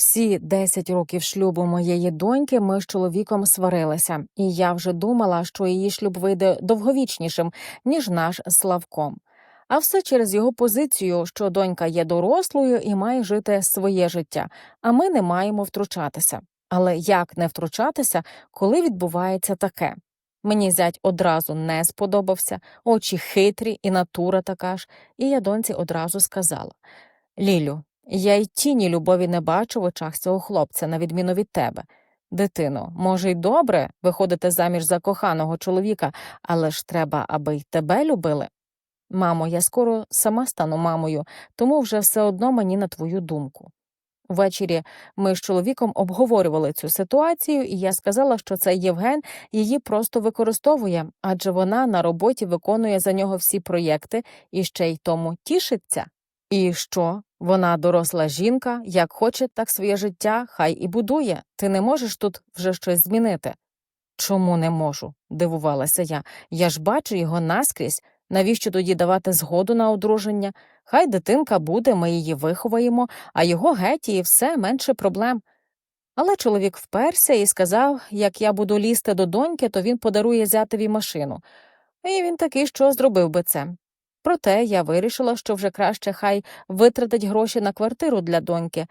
Всі 10 років шлюбу моєї доньки ми з чоловіком сварилися, і я вже думала, що її шлюб вийде довговічнішим, ніж наш з Славком. А все через його позицію, що донька є дорослою і має жити своє життя, а ми не маємо втручатися. Але як не втручатися, коли відбувається таке? Мені зять одразу не сподобався, очі хитрі і натура така ж, і я доньці одразу сказала Лілю, я й тіні любові не бачу в очах цього хлопця, на відміну від тебе. Дитино, може, й добре виходити заміж за коханого чоловіка, але ж треба, аби й тебе любили. Мамо, я скоро сама стану мамою, тому вже все одно мені на твою думку. Ввечері ми з чоловіком обговорювали цю ситуацію, і я сказала, що цей Євген її просто використовує, адже вона на роботі виконує за нього всі проєкти і ще й тому тішиться. І що? Вона доросла жінка, як хоче, так своє життя хай і будує. Ти не можеш тут вже щось змінити. Чому не можу? дивувалася я. Я ж бачу його наскрізь. Навіщо тоді давати згоду на одруження? Хай дитинка буде, ми її виховаємо, а його геть і все менше проблем. Але чоловік вперся і сказав, як я буду лізти до доньки, то він подарує зятеві машину. І він таки що зробив би це. Проте я вирішила, що вже краще хай витратить гроші на квартиру для доньки,